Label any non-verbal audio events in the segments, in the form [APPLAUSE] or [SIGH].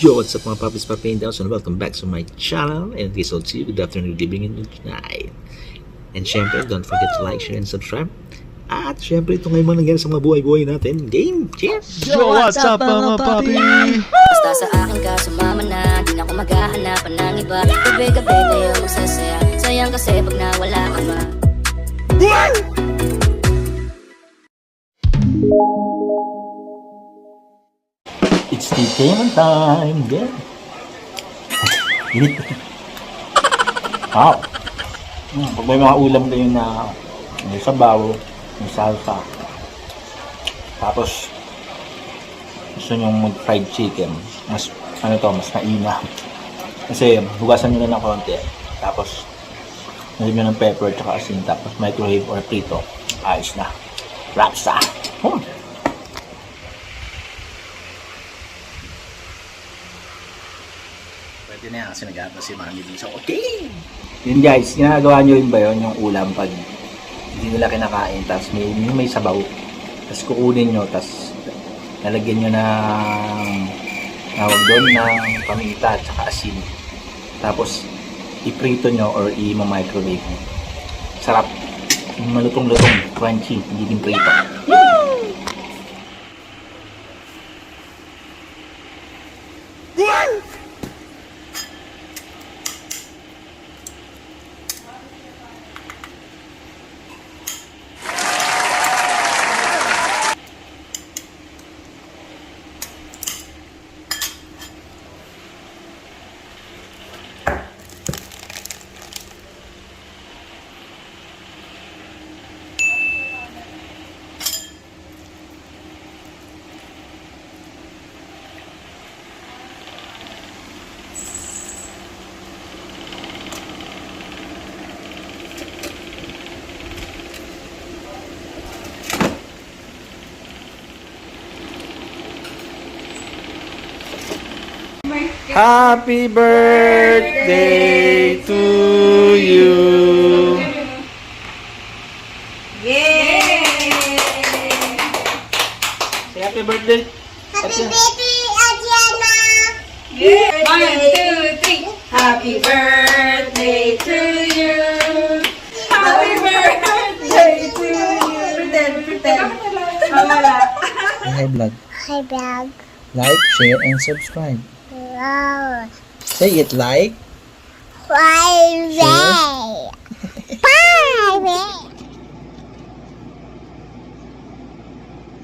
Yo, what's up mga papis papi and and welcome back to my channel and this will see you good afternoon, good evening, and good night. And syempre, don't forget to like, share, and subscribe. At syempre, ito ngayon mga nangyari sa mga buhay-buhay natin. Game! Cheers! Yo, what's up mga papi? Basta sa akin ka sumama na Di na ako maghahanapan ng iba Gabi-gabi tayo magsasaya Sayang kasi pag nawala ka ba It's the game time! Yeah! Init! wow! Mm, pag may mga ulam kayo na may sabaw, may salsa, tapos gusto nyo mag fried chicken, mas ano to, mas mainam. Kasi hugasan nyo na ng konti, tapos nalagyan nyo ng pepper at asin, tapos microwave or prito, ayos na. Wraps! Hmm. Yan kasi nag si Mami dito. Okay! Yun guys, ginagawa nyo yun ba yun, yung ulam pag hindi nila kinakain, tapos may, may sabaw, tapos kukunin nyo, tapos lalagyan nyo ng tawag doon ng paminta at saka asin. Tapos iprito nyo or i-microwave nyo. Sarap. Malutong-lutong, crunchy, hindi din prito. Happy birthday to you. Say happy birthday. Happy One, two, three. Happy birthday to you. Happy birthday to you. Pretend, pretend. Mawala. Hi vlog. Hi, Bob. Like, share, and subscribe. Wow. Say it like. Bye, Bye.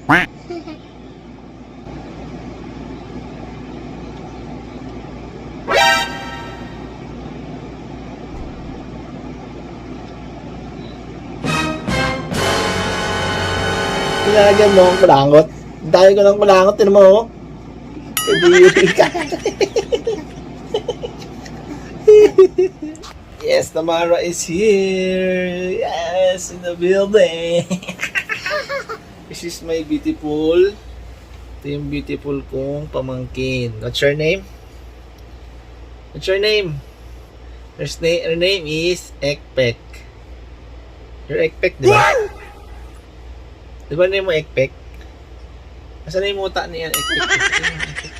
Bye. Pinalagyan mo ang kulangot. Dahil ko ng kulangot, tinan mo. Kadiri [LAUGHS] ka. yes, Tamara is here. Yes, in the building. [LAUGHS] This is my beautiful. Ito yung beautiful kong pamangkin. What's your name? What's your name? Her, sna- her name is Ekpek. You're Ekpek, di ba? Di ba name mo Ekpek? Asan na yung muta niyan? Ekpek.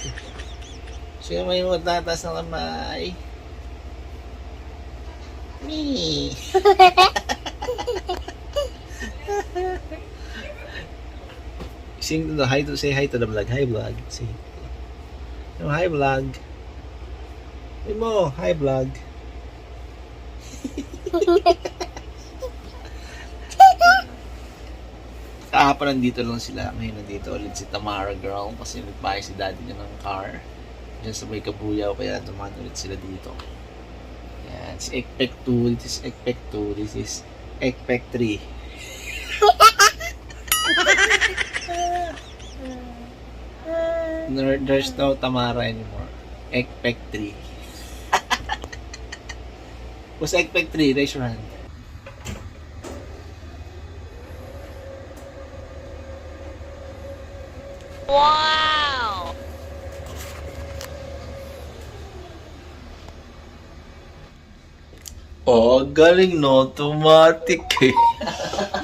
Ekpek. Sige mo yung muta, taas ng kamay. Me. [LAUGHS] Sing to the hi to say hi to the vlog. Hi vlog. Say. No, hi vlog. Say mo, hi vlog. Kahapon nandito lang sila. Ngayon nandito ulit si Tamara girl kasi nagbahay si daddy niya ng car. Diyan sa may kabuyaw kaya tumaan ulit sila dito. Yan. Si Ekpek 2. This is Ekpek 2. This is Ekpek 3. There- There's no Tamara anymore. Ekpek 3. [LAUGHS] Who's Ekpek 3? Raise your hand. Oh, galing no. Automatic eh.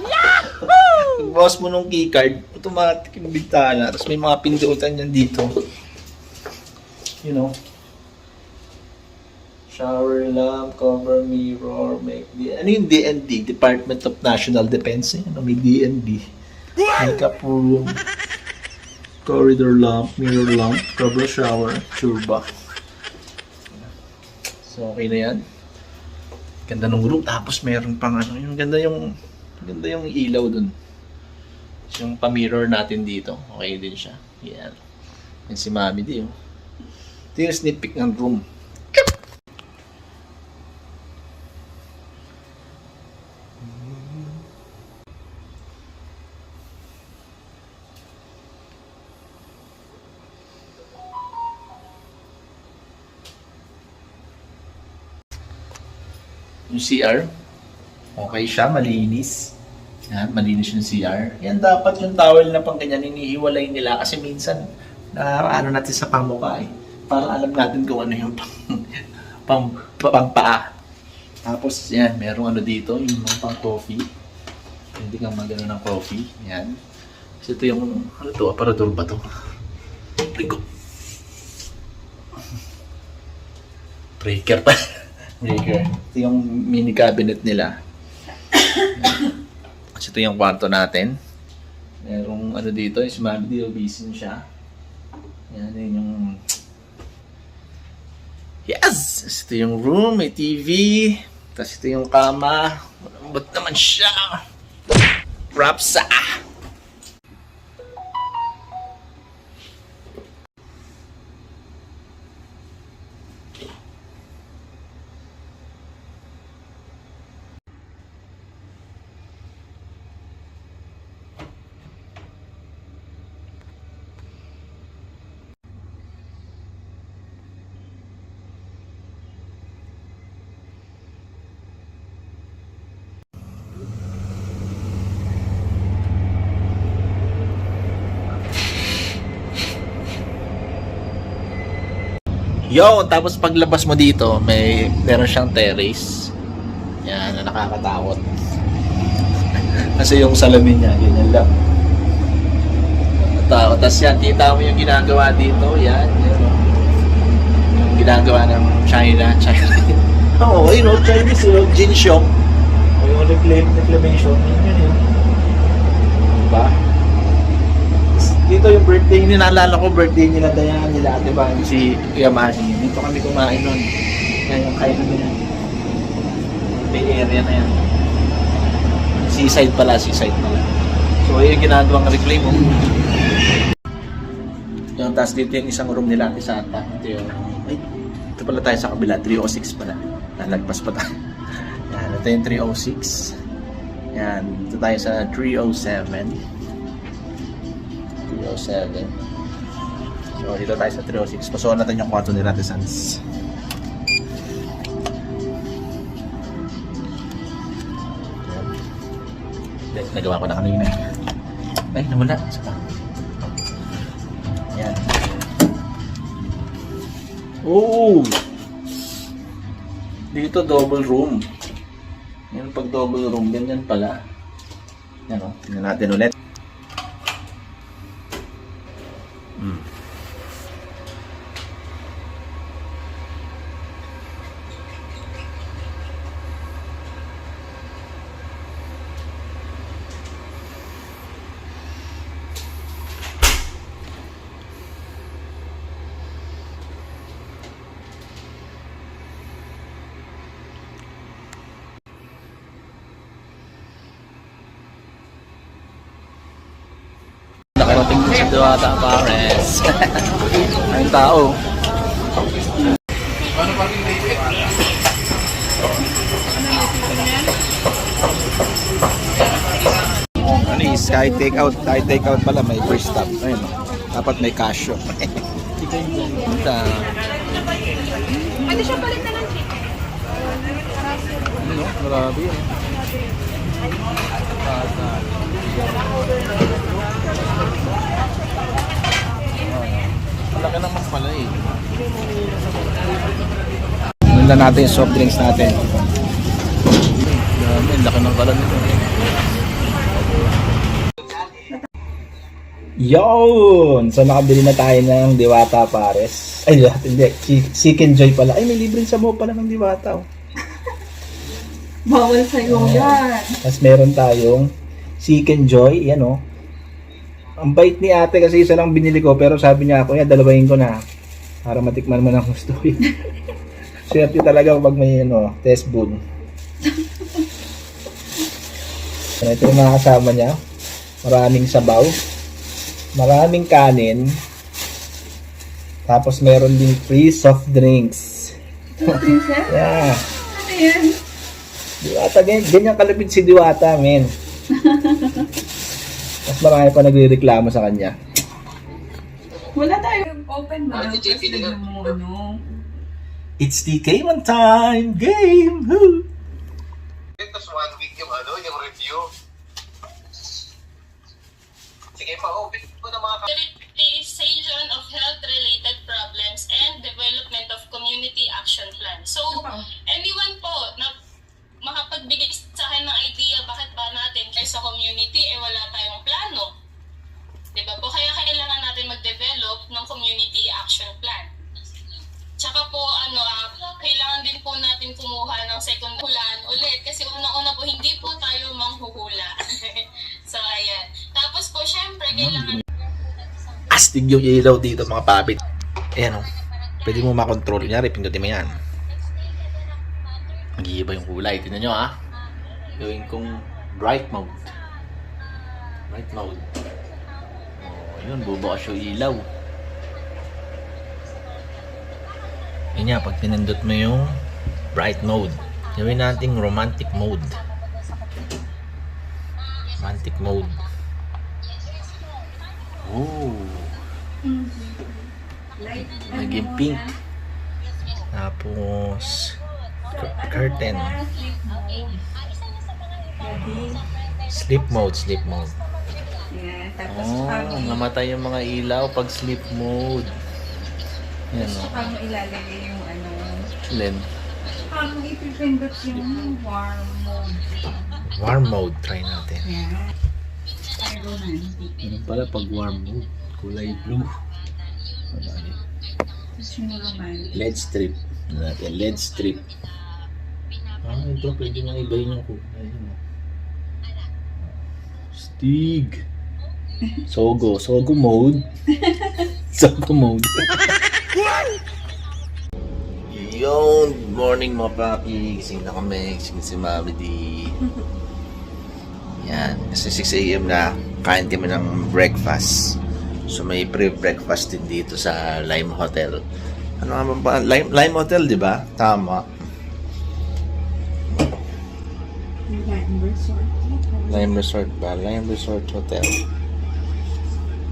Yahoo! [LAUGHS] Boss mo nung keycard, automatic yung bintana. Tapos may mga pindutan yan dito. you know, shower lamp, cover mirror, make the, ano yung DND? Department of National Defense, eh? Ano, may DND. Makeup room, corridor lamp, mirror lamp, cover shower, turba. So, okay na yan. Ganda ng room. Tapos meron pang ano, yung ganda yung, ganda yung ilaw dun. Yung pa-mirror natin dito. Okay din siya. Yan. Yan si Mami di oh. Ito yung sneak peek ng room. Yung CR, okay siya, malinis. Yan, malinis yung CR. Yan dapat yung towel na pang ganyan, inihiwalay nila kasi minsan na ano natin sa pamukha eh. Para alam natin kung ano yung pang, [LAUGHS] pang, pang paa. Tapos yan, merong ano dito, yung mga pang coffee. Hindi kang magano ng coffee. Yan. Kasi ito yung, ano to, aparador ba to? Rico. Breaker pa. [LAUGHS] Breaker. Ito yung mini cabinet nila. Kasi ito yung kwarto natin. Merong ano dito, is mami dito, busy siya. Yan, yun yung... Yes! Ito yung room, may TV. Tapos ito yung kama. Malambot naman siya. Rapsa! Yo, tapos paglabas mo dito, may meron siyang terrace. Yan, na nakakatakot. [LAUGHS] Kasi yung salamin niya, ganyan lang. Takot. Tapos yan, kita mo yung ginagawa dito. Yan, yan. Yung ginagawa ng China. [LAUGHS] China. Oo, oh, yun o, Chinese yun. Jin Xiong. O yung reclaim, reclamation. Yun yun yun. Diba? Dito yung birthday niya, naalala ko birthday nila Dayan, nila Ate Bani, si Kuya Manny. Dito kami kumain nun. Yan yung kain namin yan. May area na yan. Seaside pala, seaside pala. So, yun yung ginagawang reclaim mo. Yung taas dito yung isang room nila Ate Santa. Ito yung, ay, ito pala tayo sa kabila, 306 pala. Nalagpas pa tayo. [LAUGHS] Yan, ito yung 306. Yan, ito tayo sa 307. 307. So, dito tayo sa 306. Pasukan natin yung kwarto ni Rate. Hindi, nagawa ko na kanina. Ay, nawala. Isa pa. Yan. Oo! Dito double room. Yan pag double room, ganyan pala. Yan o, tingnan natin ulit. Nakarating din sa Diwata Pares. [LAUGHS] Ang tao. Ano is kahit take out, kahit take out pala may first stop. Ayun. oh. Dapat may casio. Ita. Pwede siya balik na ng chicken. Ano, grabe. oh. Malaki naman pala eh. Nanda natin yung soft drinks natin. Dami, laki ng kalan nito. Yun! So, nakabili na tayo ng Diwata Pares. Ay, lahat hindi. Chicken Joy pala. Ay, may libreng sabaw pala ng Diwata. Oh. Bawal sa'yo yan. Tapos meron tayong Chicken Joy. Yan oh. Ang bait ni ate kasi isa lang binili ko pero sabi niya ako, yan, dalawahin ko na. Para matikman mo ng gusto. [LAUGHS] Swerte talaga pag may ano, test boon. So, ito yung mga kasama niya. Maraming sabaw. Maraming kanin. Tapos meron din free soft drinks. Princess? [LAUGHS] Yeah. Ano yan? Diwata, ganyan, ganyan kalapit si Diwata, men. [LAUGHS] Mas marami pa nagre-reklamo sa kanya. Wala tayo. Open mo. Tapos lagyan mo, ano. It's the K1 time game! Woo! Tapos one week yung ano, yung review. Sige, pa-open ko na mga prioritization of health-related problems and development of community action plan. So, anyone po na makapagbigay sa akin ng idea bakit ba natin kayo sa community eh wala tayong plano. 'Di ba po? Kaya kailangan natin mag-develop ng community action plan. Tsaka po, ano, ah, kailangan din po natin kumuha ng second hulaan ulit kasi unang-una po hindi po tayo manghuhula. so, ayan. Tapos po, syempre, kailangan Astig yung ilaw dito mga papit. Ayan o. Pwede mo makontrol. Kunyari, pindutin mo yan. Mag-iiba yung kulay. Tingnan nyo ha. Gawin kong bright mode. Bright mode. Oh, yun, bubukas yung ilaw. Yun nga, pag pinindot mo yung bright mode, gawin nating romantic mode. Romantic mode. Oh. Naging pink. Tapos, cur- curtain. Sleep mode, sleep mode. Yan. Tapos Oh, namatay yung mga ilaw pag sleep mode. Yan o. paano ilalagay yung ano. Len. Paano ipipindot yung warm mode. Warm mode, try natin. Romantic. Ano pala pag warm mode? Kulay blue. Ano LED strip. Natin? LED strip. Ah, ito. Pwede nga ibahin yung kulay. Oh. Stig. Sogo. Sogo mode. [LAUGHS] Sogo mode. Yun. Good morning mga papi. Gising na kami. Gising si Mami D. [LAUGHS] Yan. Kasi 6 a.m. na. Kain kami ng breakfast. So may pre-breakfast din dito sa Lime Hotel. Ano nga ba? Lime, Lime Hotel, di ba? Tama. Lime Resort ba? Lime Resort Hotel.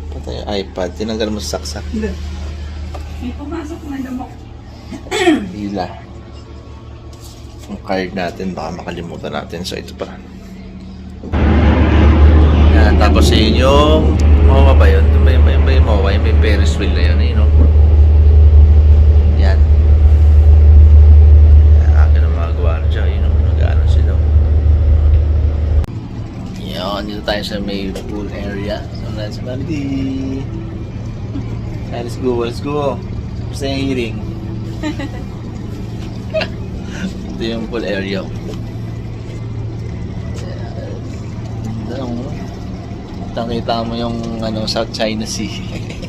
Patay yung iPad. Tinanggal mo sa saksak. May pumasok na lamok. [CLEARS THROAT] Hila. Yung card natin, baka makalimutan natin. So, ito pa. Yan, tapos yun yung MOA ba yun? Yung ba yung, yung, yung MOA? Yung may Ferris wheel na yun, eh, no? Yan. Akin ang mga gwardiya. Yun, no? nag-ano sila. Yan, dito tayo sa may pool area. So, let's family. Let's go, let's go. Basta yung hearing. [LAUGHS] Ito yung pool area. Ito yung Kitang-kita mo yung ano, South China Sea. [LAUGHS]